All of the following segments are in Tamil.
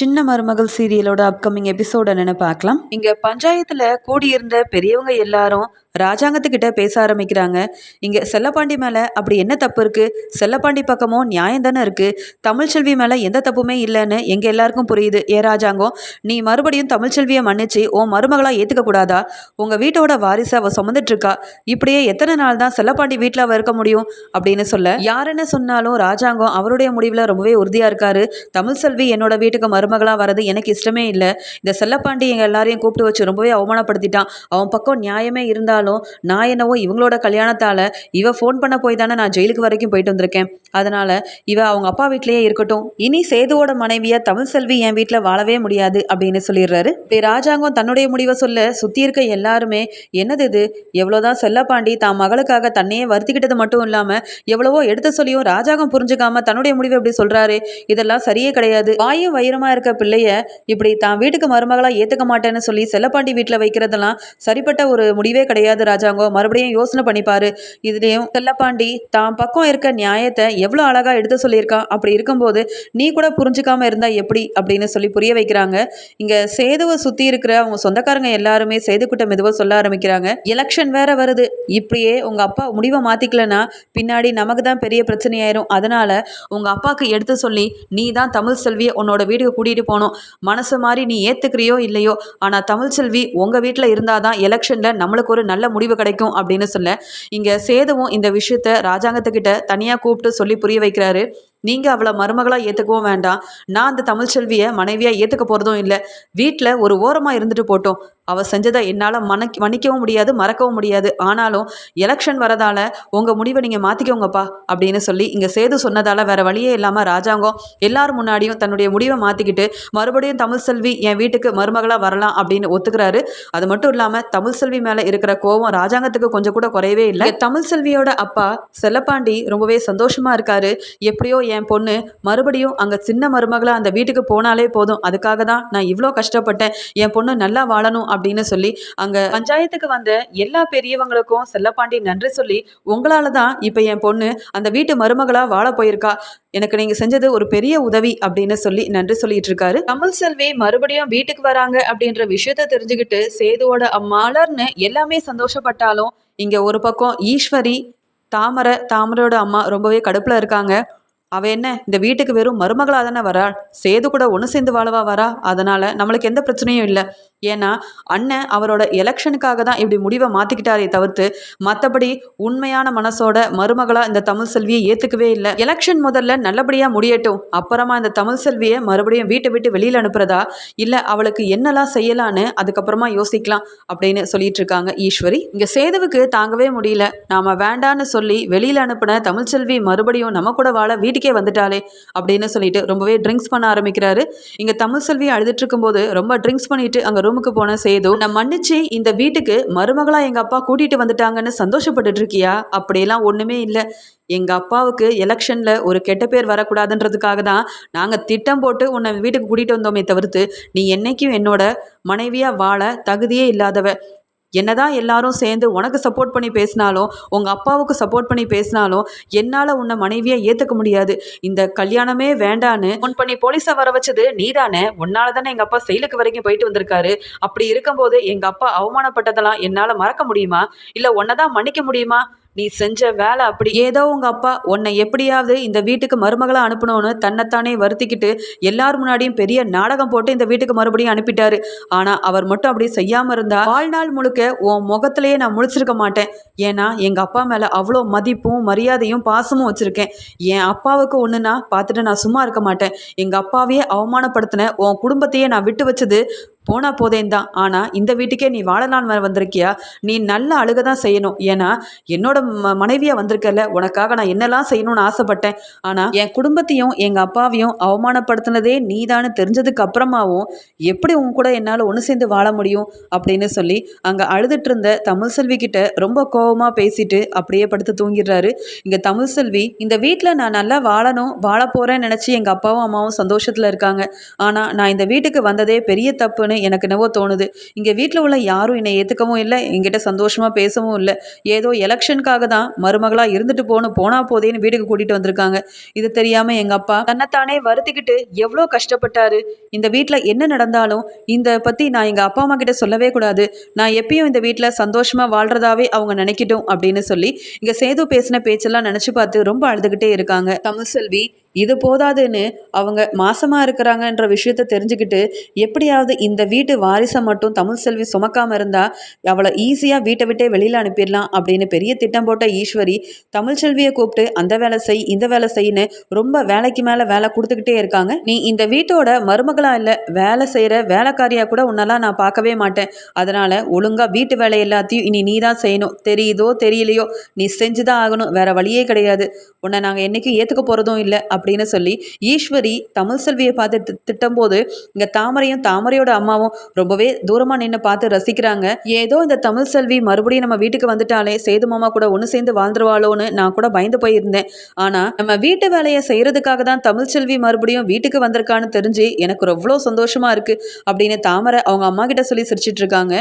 சின்ன மருமகள் சீரியலோட அப்கமிங் எபிசோட் என்னன்னு பார்க்கலாம். இங்க பஞ்சாயத்துல கூடியிருந்த பெரியவங்க எல்லாரும் ராஜாங்கத்துக்கிட்ட பேச ஆரம்பிக்கிறாங்க. இங்கே செல்லப்பாண்டி மேலே அப்படி என்ன தப்பு இருக்குது செல்லப்பாண்டி பக்கமும் நியாயம் தானே இருக்குது தமிழ்ச்செல்வி மேலே எந்த தப்புமே இல்லைன்னு எங்கள் எல்லாருக்கும் புரியுது. ஏ ராஜாங்கம் நீ மறுபடியும் தமிழ்ச்செல்வியை மன்னிச்சு உன் மருமகளாக ஏற்றுக்கக்கூடாதா உங்கள் வீட்டோட வாரிசு அவள் சுமந்துட்டு இருக்கா. இப்படியே எத்தனை நாள் தான் செல்லப்பாண்டி வீட்டில் அவள் இருக்க முடியும்? அப்படின்னு சொல்ல யார் என்ன சொன்னாலும் ராஜாங்கம் அவருடைய முடிவில் ரொம்பவே உறுதியாக இருக்காரு. தமிழ்செல்வி என்னோட வீட்டுக்கு மருமகளாக வரது எனக்கு இஷ்டமே இல்லை. இந்த செல்லப்பாண்டி எங்கள் எல்லாரையும் கூப்பிட்டு வச்சு ரொம்பவே அவமானப்படுத்திட்டான். அவன் பக்கம் நியாயமே இருந்தால் இருந்தாலும் நான் என்னவோ இவங்களோட கல்யாணத்தால் இவ ஃபோன் பண்ண போய் தானே நான் ஜெயிலுக்கு வரைக்கும் போயிட்டு வந்திருக்கேன். அதனால் இவ அவங்க அப்பா வீட்லேயே இருக்கட்டும். இனி சேதுவோட தமிழ் செல்வி என் வீட்டில் வாழவே முடியாது அப்படின்னு சொல்லிடுறாரு. இப்படி ராஜாங்கம் தன்னுடைய முடிவை சொல்ல சுற்றி இருக்க எல்லாருமே என்னது இது? எவ்வளோதான் செல்லப்பாண்டி தான் மகளுக்காக தன்னையே வருத்திக்கிட்டது மட்டும் இல்லாமல் எவ்வளவோ எடுத்து சொல்லியும் ராஜாங்கம் புரிஞ்சுக்காம தன்னுடைய முடிவை இப்படி சொல்கிறாரு இதெல்லாம் சரியே கிடையாது. வாயும் வைரமாக இருக்க பிள்ளைய இப்படி தான் வீட்டுக்கு மருமகளாக ஏற்றுக்க மாட்டேன்னு சொல்லி செல்லப்பாண்டி வீட்டில் வைக்கிறதெல்லாம் சரிப்பட்ட ஒரு முடிவே கிடையாது. ராஜாங்கோ மறுபடியும் யோசனை பண்ணிப்பாரு. இதுலயும் செல்லப்பாண்டி தான் பக்கம் இருக்க நியாயத்தை எவ்வளோ அழகா எடுத்து சொல்லியிருக்கான். அப்படி இருக்கும்போது நீ கூட புரிஞ்சுக்காம இருந்தால் எப்படி? அப்படின்னு சொல்லி புரிய வைக்கிறாங்க. இங்கே சேதுவை சுற்றி இருக்கிற அவங்க சொந்தக்காரங்க எல்லாருமே சேதுக்கிட்ட மெதுவாக சொல்ல ஆரம்பிக்கிறாங்க. எலெக்ஷன் வேற வருது. இப்படியே உங்க அப்பா முடிவை மாத்திக்கலனா பின்னாடி நமக்கு தான் பெரிய பிரச்சனையாயிரும். அதனால உங்க அப்பாவுக்கு எடுத்து சொல்லி நீ தான் தமிழ் செல்வியை உன்னோட வீட்டுக்கு கூட்டிட்டு போகணும். மனசு மாதிரி நீ ஏற்றுக்கிறியோ இல்லையோ ஆனால் தமிழ் செல்வி உங்கள் வீட்டில் இருந்தாதான் எலெக்ஷனில் நம்மளுக்கு ஒரு நல்ல முடிவு கிடைக்கும் அப்படின்னு சொல்ல இங்க சேதுவும் இந்த விஷயத்த ராஜாங்கத்துக்கிட்ட தனியா கூப்பிட்டு சொல்லி புரிய வைக்கிறாரு. நீங்க அவளை மருமகளா ஏத்துக்கவும் வேண்டாம். நான் அந்த தமிழ்ச்செல்வியை மனைவியா ஏத்துக்க போறதும் இல்லை. வீட்டில் ஒரு ஓரமா இருந்துட்டு போட்டோம். அவர் செஞ்சதை என்னால் மன்னிக்க மன்னிக்கவும் முடியாது மறக்கவும் முடியாது. ஆனாலும் எலெக்ஷன் வரதால உங்கள் முடிவை நீங்கள் மாற்றிக்கோங்கப்பா அப்படின்னு சொல்லி இங்கே சேது சொன்னதால வேற வழியே இல்லாமல் ராஜாங்கம் எல்லாரும் முன்னாடியும் தன்னுடைய முடிவை மாற்றிக்கிட்டு மறுபடியும் தமிழ் செல்வி என் வீட்டுக்கு மருமகளாக வரலாம் அப்படின்னு ஒத்துக்கிறாரு. அது மட்டும் இல்லாமல் தமிழ் செல்வி மேலே இருக்கிற கோவம் ராஜாங்கத்துக்கு கொஞ்சம் கூட குறையவே இல்லை. தமிழ் செல்வியோட அப்பா செல்லப்பாண்டி ரொம்பவே சந்தோஷமாக இருக்காரு. எப்படியோ என் பொண்ணு மறுபடியும் அங்கே சின்ன மருமகளாக அந்த வீட்டுக்கு போனாலே போதும். அதுக்காக தான் நான் இவ்வளோ கஷ்டப்பட்டேன். என் பொண்ணு நல்லா வாழணும் அப்படின்னு சொல்லி அங்க பஞ்சாயத்துக்கு வந்த எல்லா பெரியவங்களுக்கும் செல்லப்பாண்டி நன்றி சொல்லி உங்களால தான் இப்ப என் பொண்ணு அந்த வீட்டு மருமகளா வாழ போயிருக்கா. எனக்கு நீங்க செஞ்சது ஒரு பெரிய உதவி அப்படின்னு சொல்லி நன்றி சொல்லிட்டு இருக்காரு. கமல் செல்வி மறுபடியும் வீட்டுக்கு வராங்க அப்படின்ற விஷயத்த தெரிஞ்சுக்கிட்டு சேதுவோட அம்மாளர்னு எல்லாமே சந்தோஷப்பட்டாலும் இங்க ஒரு பக்கம் ஈஸ்வரி தாமரை தாமரையோட அம்மா ரொம்பவே கடுப்புல இருக்காங்க. அவ என்ன இந்த வீட்டுக்கு வெறும் மருமகளாக தானே வராள் சேது கூட ஒன்று சேர்ந்து வாழவா வரா? அதனால நம்மளுக்கு எந்த பிரச்சனையும் இல்லை. ஏன்னா அண்ணன் அவரோட எலெக்ஷனுக்காக தான் இப்படி முடிவை மாத்திக்கிட்டாரே தவிர்த்து மற்றபடி உண்மையான மனசோட மருமகளா இந்த தமிழ் செல்வியை ஏத்துக்கவே இல்லை. எலெக்ஷன் முதல்ல நல்லபடியா முடியட்டும். அப்புறமா இந்த தமிழ் செல்வியை மறுபடியும் வீட்டை விட்டு வெளியில அனுப்புறதா? இல்லை அவளுக்கு என்னெல்லாம் செய்யலான்னு அதுக்கப்புறமா யோசிக்கலாம் அப்படின்னு சொல்லிட்டு இருக்காங்க ஈஸ்வரி. இங்க சேதுவுக்கு தாங்கவே முடியல. நாம வேண்டான்னு சொல்லி வெளியில அனுப்புன தமிழ்ச்செல்வி மறுபடியும் நம்ம கூட வாழ வீட்டுக்கு வந்துட்டாளே அப்படின்னு சொல்லிட்டு ரொம்பவே ட்ரிங்க்ஸ் பண்ண ஆரம்பிக்கிறாரு. இங்க தமிழ் செல்வி அழுதுட்டு இருக்கும்போது ரொம்ப ட்ரிங்க்ஸ் பண்ணிட்டு அங்க ரூமுக்கு போன சேது நான் மன்னிச்சு இந்த வீட்டுக்கு மருமகளா எங்க அப்பா கூட்டிட்டு வந்துட்டாங்கன்னு சந்தோஷப்பட்டுட்டு இருக்கியா? அப்படியெல்லாம் ஒண்ணுமே இல்லை. எங்கள் அப்பாவுக்கு எலெக்ஷனில் ஒரு கெட்ட பேர் வரக்கூடாதுன்றதுக்காக தான் நாங்கள் திட்டம் போட்டு உன்னை வீட்டுக்கு கூட்டிகிட்டு வந்தோமே தவிர்த்து நீ என்னைக்கும் என்னோட மனைவியாக வாழ தகுதியே இல்லாதவ. என்னதான் எல்லாரும் சேர்ந்து உனக்கு சப்போர்ட் பண்ணி பேசினாலும் உங்கள் அப்பாவுக்கு சப்போர்ட் பண்ணி பேசினாலும் என்னால் உன்னை மனைவியை ஏற்றுக்க முடியாது. இந்த கல்யாணமே வேண்டான்னு முன் பண்ணி போலீஸை வர வச்சது நீதானே? உன்னால தானே எங்கள் அப்பா செயலுக்கு வரைக்கும் போயிட்டு வந்திருக்காரு. அப்படி இருக்கும்போது எங்கள் அப்பா அவமானப்பட்டதெல்லாம் என்னால் மறக்க முடியுமா? இல்லை உன்னை தான் மன்னிக்க முடியுமா? நீ செஞ்ச வேலை அப்படி. ஏதோ உங்க அப்பா உன்னை எப்படியாவது இந்த வீட்டுக்கு மருமகளாக அனுப்பணும்னு தன்னைத்தானே வருத்திக்கிட்டு எல்லார் முன்னாடியும் பெரிய நாடகம் போட்டு இந்த வீட்டுக்கு மறுபடியும் அனுப்பிட்டாரு. ஆனா அவர் மட்டும் அப்படி செய்யாம இருந்தா வாழ்நாள் முழுக்க உன் முகத்திலேயே நான் முழிச்சிருக்க மாட்டேன். ஏன்னா எங்க அப்பா மேல அவ்வளோ மதிப்பும் மரியாதையும் பாசமும் வச்சிருக்கேன். என் அப்பாவுக்கு ஒண்ணுன்னா பார்த்துட்டு நான் சும்மா இருக்க மாட்டேன். எங்க அப்பாவையே அவமானப்படுத்தின உன் குடும்பத்தையே நான் விட்டு வச்சது போனா போதேன் தான். ஆனால் இந்த வீட்டுக்கே நீ வாழ வர வந்திருக்கியா? நீ நல்ல அழுக தான் செய்யணும். ஏன்னா என்னோட ம மனைவியாக வந்திருக்கல உனக்காக நான் என்னெல்லாம் செய்யணும்னு ஆசைப்பட்டேன். ஆனால் என் குடும்பத்தையும் எங்கள் அப்பாவையும் அவமானப்படுத்தினதே நீதான்னு தெரிஞ்சதுக்கு அப்புறமாவும் எப்படி உன் கூட என்னால் ஒன்று சேர்ந்து வாழ முடியும்? அப்படின்னு சொல்லி அங்கே அழுதுட்டு இருந்த தமிழ் செல்வி கிட்ட ரொம்ப கோபமாக பேசிட்டு அப்படியே படுத்து தூங்கிடுறாரு. இங்கே தமிழ் செல்வி இந்த வீட்டில் நான் நல்லா வாழணும் வாழ போகிறேன்னு நினச்சி எங்கள் அப்பாவும் அம்மாவும் சந்தோஷத்தில் இருக்காங்க. ஆனால் நான் இந்த வீட்டுக்கு வந்ததே பெரிய தப்புன்னு இருக்கணும்னு எனக்கு என்னவோ தோணுது. இங்கே வீட்டில் உள்ள யாரும் என்னை ஏற்றுக்கவும் இல்லை என்கிட்ட சந்தோஷமாக பேசவும் இல்லை. ஏதோ எலெக்ஷனுக்காக தான் மருமகளாக இருந்துட்டு போகணும் போனா போதேன்னு வீட்டுக்கு கூட்டிகிட்டு வந்திருக்காங்க. இது தெரியாமல் எங்கள் அப்பா தன்னைத்தானே வருத்திக்கிட்டு எவ்வளோ கஷ்டப்பட்டாரு. இந்த வீட்டில் என்ன நடந்தாலும் இந்த பற்றி நான் எங்கள் அப்பா அம்மா கிட்ட சொல்லவே கூடாது. நான் எப்பயும் இந்த வீட்டில் சந்தோஷமாக வாழ்றதாவே அவங்க நினைக்கட்டும் அப்படின்னு சொல்லி இங்கே சேது பேசின பேச்செல்லாம் நினச்சி பார்த்து ரொம்ப அழுதுகிட்டே இருக்காங்க. தமிழ்செல்வி இது போதாதுன்னு அவங்க மாசமா இருக்கிறாங்கன்ற விஷயத்த தெரிஞ்சுக்கிட்டு எப்படியாவது இந்த வீட்டு வாரிசை மட்டும் தமிழ் செல்வி சுமக்காம இருந்தா அவளை ஈஸியாக வீட்டை விட்டே வெளியில் அனுப்பிடலாம் அப்படின்னு பெரிய திட்டம் போட்ட ஈஸ்வரி தமிழ்ச்செல்வியை கூப்பிட்டு அந்த வேலை செய் இந்த வேலை செய்யின்னு ரொம்ப வேலைக்கு மேலே வேலை கொடுத்துக்கிட்டே இருக்காங்க. நீ இந்த வீட்டோட மருமகளா இல்லை வேலை செய்கிற வேலைக்காரியா கூட உன்னெல்லாம் நான் பார்க்கவே மாட்டேன். அதனால ஒழுங்கா வீட்டு வேலை எல்லாத்தையும் இனி நீ தான் செய்யணும். தெரியுதோ தெரியலையோ நீ செஞ்சு தான் ஆகணும். வேற வழியே கிடையாது. உன்னை நாங்கள் என்னைக்கு ஏற்றுக்க போகிறதும் இல்லை அப்படின்னு சொல்லி ஈஸ்வரி தமிழ் செல்வியை பார்த்து திட்டம் போது இங்கே தாமரையும் தாமரையோட அம்மாவும் ரொம்பவே தூரமாக நின்று பார்த்து ரசிக்கிறாங்க. ஏதோ இந்த தமிழ் செல்வி மறுபடியும் நம்ம வீட்டுக்கு வந்துட்டாலே சேது மாமா கூட ஒன்று சேர்ந்து வாழ்ந்துருவாளோன்னு நான் கூட பயந்து போயிருந்தேன். ஆனால் நம்ம வீட்டு வேலையை செய்கிறதுக்காக தான் தமிழ் செல்வி மறுபடியும் வீட்டுக்கு வந்திருக்கான்னு தெரிஞ்சு எனக்கு எவ்வளோ சந்தோஷமாக இருக்குது அப்படின்னு தாமரை அவங்க அம்மா கிட்ட சொல்லி சிரிச்சிட்டு இருக்காங்க.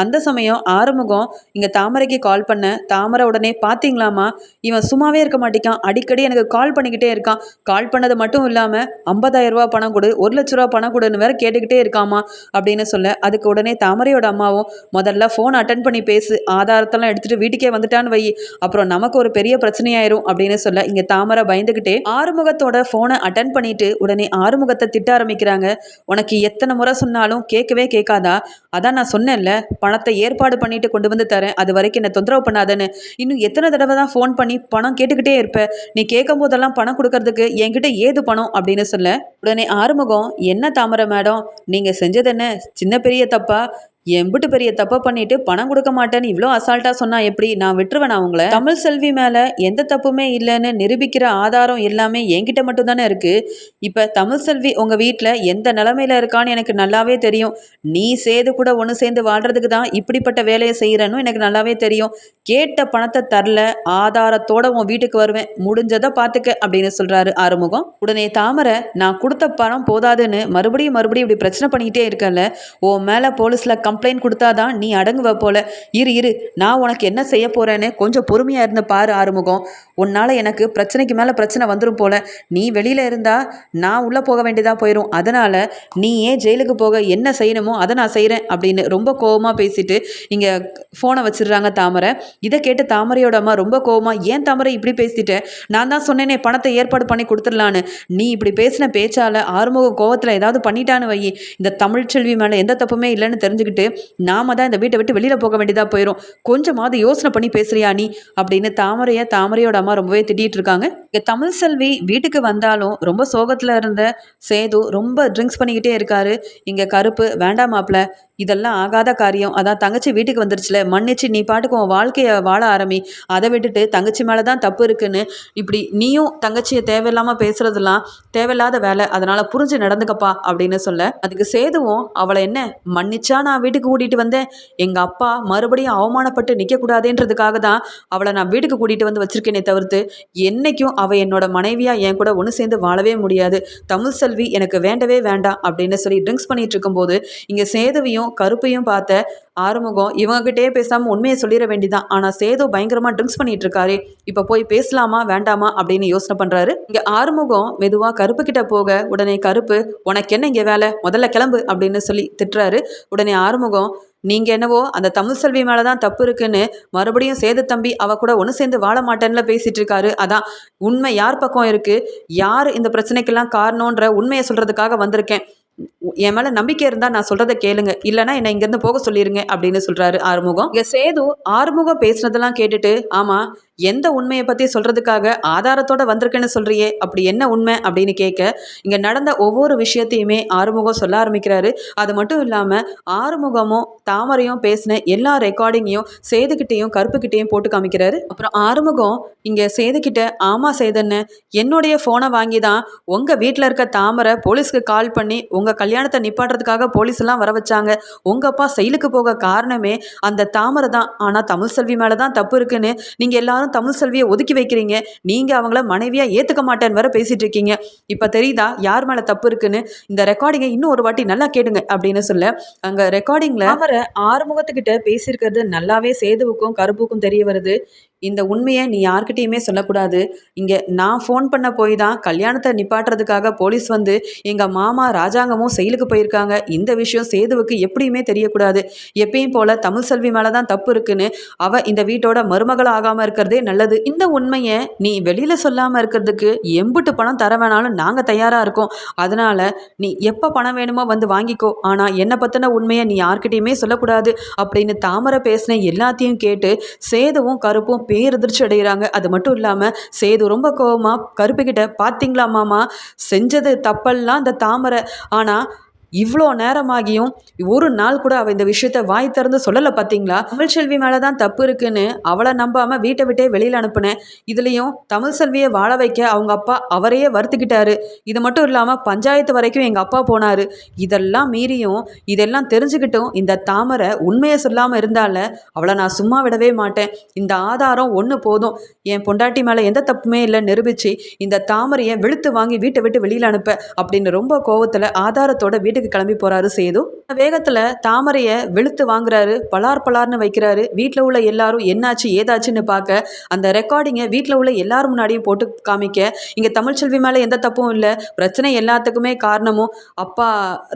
அந்த சமயம் ஆறுமுகம் இங்கே தாமரைக்கு கால் பண்ண தாமரை உடனே பார்த்தீங்களாமா இவன் சும்மாவே இருக்க மாட்டேக்கான். அடிக்கடி எனக்கு கால் பண்ணிக்கிட்டே இருக்கான். கால் பண்ணது மட்டும் இல்லாமல் ஐம்பதாயிரம் ரூபா பணம் கொடு ஒரு லட்ச ரூபா பணம் கொடுன்னு வேற கேட்டுக்கிட்டே இருக்காமா அப்படின்னு சொல்ல அதுக்கு உடனே தாமரையோட அம்மாவும் முதல்ல ஃபோன் அட்டன் பண்ணி பேசு. ஆதாரத்தெல்லாம் எடுத்துட்டு வீட்டுக்கே வந்துட்டான்னு வை. அப்புறம் நமக்கு ஒரு பெரிய பிரச்சனையாயிரும் அப்படின்னு சொல்ல இங்கே தாமரை பயந்துக்கிட்டே ஆறுமுகத்தோட ஃபோனை அட்டன் பண்ணிட்டு உடனே ஆறுமுகத்தை திட்ட ஆரம்பிக்கிறாங்க. உனக்கு எத்தனை முறை சொன்னாலும் கேட்கவே கேட்காதா? அதான் நான் சொன்னேன்ல பணத்தை ஏற்பாடு பண்ணிட்டு கொண்டு வந்து தரேன். அது வரைக்கும் என்னை தொந்தரவு பண்ணாதேன்னு. இன்னும் எத்தனை தடவை தான் ஃபோன் பண்ணி பணம் கேட்டுக்கிட்டே இருப்பேன் நீ கேட்கும் போதெல்லாம் பணம் கொடுக்கறதுக்கு என்கிட்ட ஏது பணம் அப்படின்னு சொல்ல. உடனே ஆறுமுகம் என்ன தாமரை மேடம்? நீங்கள் செஞ்சது என்ன? சின்ன பெரிய தப்பா? எம்பிட்டு பெரிய தப்பை பண்ணிட்டு பணம் கொடுக்க மாட்டேன்னு இவ்வளோ அசால்ட்டாக சொன்னா எப்படி? நான் விட்டுருவேன் அவங்கள தமிழ் செல்வி மேலே எந்த தப்புமே இல்லைன்னு நிரூபிக்கிற ஆதாரம் எல்லாமே என்கிட்ட மட்டும் தானே இருக்கு. இப்போ தமிழ் செல்வி உங்கள் வீட்டில் எந்த நிலமையில இருக்கான்னு எனக்கு நல்லாவே தெரியும். நீ சேது கூட ஒன்று சேர்ந்து வாழ்றதுக்கு தான் இப்படிப்பட்ட வேலையை செய்கிறன்னு எனக்கு நல்லாவே தெரியும். கேட்ட பணத்தை தரல ஆதாரத்தோட உன் வீட்டுக்கு வருவேன். முடிஞ்சதை பார்த்துக்க அப்படின்னு சொல்றாரு ஆறுமுகம். உடனே தாமரை நான் கொடுத்த பணம் போதாதுன்னு மறுபடியும் மறுபடியும் இப்படி பிரச்சனை பண்ணிக்கிட்டே இருக்கல உன் மேலே போலீஸில் கம்ப்ளைண்ட் கொடுத்தாதான் நீ அடங்குவ போல. இரு இரு நான் உனக்கு என்ன செய்ய போறேன்னு கொஞ்சம் பொறுமையாக இருந்து பாரு ஆறுமுகம். உன்னால் எனக்கு பிரச்சனைக்கு மேலே பிரச்சனை வந்துடும் போல. நீ வெளியில் இருந்தா நான் உள்ளே போக வேண்டியதாக போயிடும் அதனால் நீ ஏன் ஜெயிலுக்கு போக என்ன செய்யணுமோ அதை நான் செய்கிறேன் அப்படின்னு ரொம்ப கோவமாக பேசிட்டு இங்கே ஃபோனை வச்சிடுறாங்க தாமரை. இதை கேட்டு தாமரையோட அம்மா ரொம்ப கோவமா ஏன் தாமரை இப்படி பேசிட்ட? நான் தான் சொன்னேனே பணத்தை ஏற்பாடு பண்ணி கொடுத்துடலான்னு. நீ இப்படி பேசின பேச்சால ஆறுமுக கோவத்தில் ஏதாவது பண்ணிட்டான்னு வை இந்த தமிழ்ச்செல்வி மேலே எந்த தப்புமே இல்லைன்னு தெரிஞ்சுக்கிட்டு நாம தான் இந்த வீட்டை விட்டு வெளியில் போக வேண்டியதாக போயிடும் கொஞ்சமாவது யோசனை பண்ணி பேசுறியா நீ? அப்படின்னு தாமரையை தாமரையோட அம்மா ரொம்பவே திட்டிட்டு இருக்காங்க. இங்கே தமிழ் செல்வி வீட்டுக்கு வந்தாலும் ரொம்ப சோகத்தில் இருந்த சேது ரொம்ப ட்ரிங்க்ஸ் பண்ணிக்கிட்டே இருக்காரு. இங்கே கருப்பு வேண்டாம் மாப்பிள்ள இதெல்லாம் ஆகாத காரியம். அதான் தங்கச்சி வீட்டுக்கு வந்துருச்சுல மன்னிச்சு நீ பாட்டுக்கு உன் வாழ்க்கையை வாழ ஆரம்பி. அதை விட்டுட்டு தங்கச்சி மேலே தான் தப்பு இருக்குன்னு இப்படி நீயும் தங்கச்சியை தேவையில்லாமல் பேசுறதெல்லாம் தேவையில்லாத வேலை. அதனால் புரிஞ்சு நடந்துக்கப்பா அப்படின்னு சொல்ல. அதுக்கு சேதுவும் அவளை என்ன மன்னிச்சா நான் வீட்டுக்கு கூட்டிகிட்டு வந்தேன். எங்கள் அப்பா மறுபடியும் அவமானப்பட்டு நிற்கக்கூடாதுன்றதுக்காக தான் அவளை நான் வீட்டுக்கு கூட்டிகிட்டு வந்து வச்சிருக்கேனே தவிர்த்து என்னைக்கும் அவள் என்னோட மனைவியாக என் கூட ஒன்று சேர்ந்து வாழவே முடியாது. தமிழ் செல்வி எனக்கு வேண்டவே வேண்டாம் அப்படின்னு சொல்லி ட்ரிங்க்ஸ் பண்ணிகிட்டு இருக்கும்போது இங்கே சேதுவையும் கருப்பையும் பார்த்த ஆறுமுகம். இவங்ககிட்டயே பேசாமல் உண்மையை சொல்லிட வேண்டிதான். ஆனால் சேது பயங்கரமாக ட்ரிங்க்ஸ் பண்ணிட்டு இருக்காரு இப்போ போய் பேசலாமா வேண்டாமா அப்படின்னு யோசனை பண்ணுறாரு இங்கே ஆறுமுகம் மெதுவாக கருப்பு கிட்ட போக உடனே கருப்பு உனக்கு என்ன இங்கே வேலை? முதல்ல கிளம்பு அப்படின்னு சொல்லி திட்டுறாரு. உடனே ஆறுமுகம் நீங்கள் என்னவோ அந்த தமிழ் செல்வி மேலே தான் தப்பு இருக்குன்னு மறுபடியும் சேது தம்பி அவ கூட ஒன்று சேர்ந்து வாழ மாட்டேன்ல பேசிட்டு இருக்காரு அதான் உண்மை யார் பக்கம் இருக்குது யார் இந்த பிரச்சனைக்கெல்லாம் காரணன்ற உண்மையை சொல்கிறதுக்காக வந்திருக்கேன். என் மேல நம்பிக்கை இருந்தா நான் சொல்றதை கேளுங்க. இல்லைன்னா என்னை இங்கேருந்து போக சொல்லிருங்க அப்படின்னு சொல்றாரு ஆறுமுகம். இங்க சேது ஆறுமுகம் பேசுனதெல்லாம் கேட்டுட்டு ஆமா எந்த உண்மையை பத்தி சொல்றதுக்காக ஆதாரத்தோட வந்திருக்கேன்னு சொல்றியே அப்படி என்ன உண்மை அப்படின்னு கேட்க இங்க நடந்த ஒவ்வொரு விஷயத்தையுமே ஆறுமுகம் சொல்ல ஆரம்பிக்கிறாரு. அது மட்டும் இல்லாம ஆறுமுகமும் தாமரையும் பேசின எல்லா ரெக்கார்டிங்கையும் சேதுக்கிட்டேயும் கருப்புக்கிட்டையும் போட்டு காமிக்கிறாரு. அப்புறம் ஆறுமுகம் இங்க சேதுக்கிட்ட ஆமா சேதன்னு என்னுடைய ஃபோனை வாங்கி தான் உங்க வீட்டில் இருக்க தாமரை போலீஸ்க்கு கால் பண்ணி உங்க கல்யாணத்தை நிப்பாட்டுறதுக்காக போலீஸ் எல்லாம் வர வச்சாங்க. உங்க அப்பா செயலுக்கு போக காரணமே அந்த தாமரை தான். ஆனா தமிழ் செல்வி மேல தான் தப்பு இருக்குன்னு நீங்க எல்லாரும் தமிழ் செல்வியை ஒதுக்கி வைக்கிறீங்க. நீங்கள் அவங்கள மனைவியாக ஏற்றுக்க மாட்டேன்னு வேற பேசிட்டு இருக்கீங்க. இப்போ தெரியுதா? யார் மேலே தப்பு இருக்குன்னு? இந்த ரெக்கார்டிங்கை இன்னும் ஒரு வாட்டி நல்லா கேடுங்க அப்படின்னு சொல்ல அங்கே ரெக்கார்டிங்கில் அவரை ஆறுமுகத்துக்கிட்ட பேசியிருக்கிறது நல்லாவே சேதுவுக்கும் கருப்புக்கும் தெரிய வருது. இந்த உண்மையை நீ யார்கிட்டயுமே சொல்லக்கூடாது. இங்கே நான் ஃபோன் பண்ண போய் தான் கல்யாணத்தை நிப்பாட்டுறதுக்காக போலீஸ் வந்து எங்கள் மாமா ராஜாங்கமும் செயலுக்கு போயிருக்காங்க. இந்த விஷயம் சேதுவுக்கு எப்படியுமே தெரியக்கூடாது. எப்பயும் போல தமிழ் செல்வி மேலே தான் தப்பு இருக்குன்னு அவ இந்த வீட்டோட மருமகள் ஆகாமல் இருக்கிறதே நல்லது. இந்த உண்மையை நீ வெளியில் சொல்லாமல் இருக்கிறதுக்கு எம்புட்டு பணம் தர வேணாலும் நாங்கள் தயாராக இருக்கோம். அதனால் நீ எப்போ பணம் வேணுமோ வந்து வாங்கிக்கோ. ஆனால் என்னை பற்றின உண்மையை நீ யார்கிட்டயுமே சொல்லக்கூடாது. அப்படின்னு தாமரை பேசின எல்லாத்தையும் கேட்டு சேதுவும் கருப்பும் பேரதிர்ச்சி அடைகிறாங்க. அது மட்டும் இல்லாமல் சேது ரொம்ப கோபமாக கருப்புக்கிட்ட பார்த்தீங்களா மாமா? செஞ்சது தப்பெல்லாம் அந்த தாமரை. ஆனால் இவ்வளோ நேரமாகியும் ஒரு நாள் கூட அவள் இந்த விஷயத்த வாய் திறந்து சொல்லலை பார்த்தீங்களா தமிழ் செல்வி மேலே தான் தப்பு இருக்குன்னு அவளை நம்பாமல் வீட்டை விட்டே வெளியில் அனுப்புனேன் இதுலேயும் தமிழ் செல்வியை வாழ வைக்க அவங்க அப்பா அவரையே வருத்திக்கிட்டாரு. இது மட்டும் இல்லாமல் பஞ்சாயத்து வரைக்கும் எங்கள் அப்பா போனார். இதெல்லாம் மீறியும் இதெல்லாம் தெரிஞ்சுக்கிட்டும் இந்த தாமரை உண்மையை சொல்லாமல் இருந்தால அவளை நான் சும்மா விடவே மாட்டேன். இந்த ஆதாரம் ஒன்று போதும். என் பொண்டாட்டி மேலே எந்த தப்புமே இல்லை நிரூபித்து இந்த தாமரையை வெளுத்து வாங்கி வீட்டை விட்டு வெளியில் அனுப்ப அப்படின்னு ரொம்ப கோவத்தில் ஆதாரத்தோட வீட்டுக்கு கிளம்பி போகிறாரு சேது. வேகத்தில் தாமரையை வெளுத்து வாங்குறாரு பலார் பலார்னு வைக்கிறாரு. வீட்டில் உள்ள எல்லாரும் என்னாச்சு ஏதாச்சுன்னு பார்க்க அந்த ரெக்கார்டிங்கை வீட்டில் உள்ள எல்லாரும் முன்னாடியும் போட்டு காமிக்க இங்கே தமிழ்ச்செல்வி மேலே எந்த தப்பும் இல்லை பிரச்சனை எல்லாத்துக்குமே காரணமும் அப்பா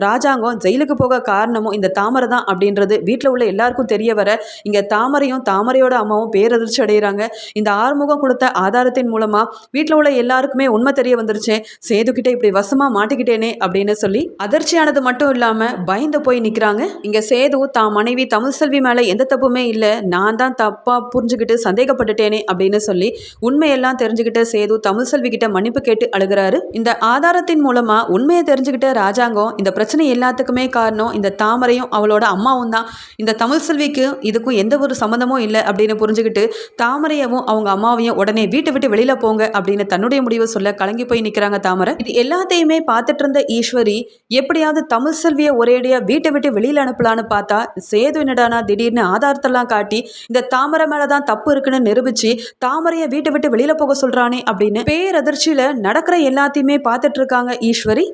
ராஜாங்கம் ஜெயிலுக்கு போக காரணமும் இந்த தாமரை தான் அப்படின்றது வீட்டில் உள்ள எல்லாருக்கும் தெரிய வர இங்கே தாமரையும் தாமரையோட அம்மாவும் பேரதிர்ச்சி அடைகிறாங்க இந்த ஆறுமுகம் கொடுத்த ஆதாரத்தின் மூலமாக வீட்டில் உள்ள எல்லாருக்குமே உண்மை தெரிய வந்துருச்சு. சேதுக்கிட்ட இப்படி வசமாக மாட்டிக்கிட்டேனே அப்படின்னு சொல்லி அதிர்ச்சியானது மட்டும் இல்லாமல் பயந்து போய் நிற்கிறாங்க இங்கே சேது தான் மனைவி தமிழ்செல்வி மேலே எந்த தப்புமே இல்லை. நான் தான் தப்பாக புரிஞ்சுக்கிட்டு சந்தேகப்பட்டுட்டேனே அப்படின்னு சொல்லி உண்மையெல்லாம் தெரிஞ்சுக்கிட்ட சேது தமிழ்செல்வி கிட்ட மன்னிப்பு கேட்டு அழுகிறாரு. இந்த ஆதாரத்தின் மூலமாக உண்மையை தெரிஞ்சுக்கிட்ட ராஜாங்கம் இந்த பிரச்சனை எல்லாத்துக்குமே காரணம் இந்த தாமரையும் அவளோட அம்மாவும் தான். இந்த தமிழ்செல்விக்கு இதுக்கும் எந்த ஒரு சம்மந்தமும் இல்லை அப்படின்னு புரிஞ்சுக்கிட்டு தாமரையவும் அவங்க அம்மாவையும் உடனே வீட்டை விட்டு வெளியில் போங்க அப்படின்னு தன்னுடைய முடிவை சொல்ல கலங்கி போய் நிற்கிறாங்க தாமரை. இது எல்லாத்தையுமே பார்த்துட்டு இருந்த ஈஸ்வரி எப்படியாவது தமிழ் செல்வியை ஒரேடியாக வீட்டை விட்டு வெளியில் அனுப்பலான்னு பார்த்தா சேது என்னடானா திடீர்னு ஆதாரத்தெல்லாம் காட்டி இந்த தாமரை மேலே தான் தப்பு இருக்குன்னு நிரூபிச்சு தாமரையை வீட்டை விட்டு வெளியில் போக சொல்கிறானே அப்படின்னு பேரதிர்ச்சியில் நடக்கிற எல்லாத்தையுமே பார்த்துட்டு இருக்காங்க ஈஸ்வரி.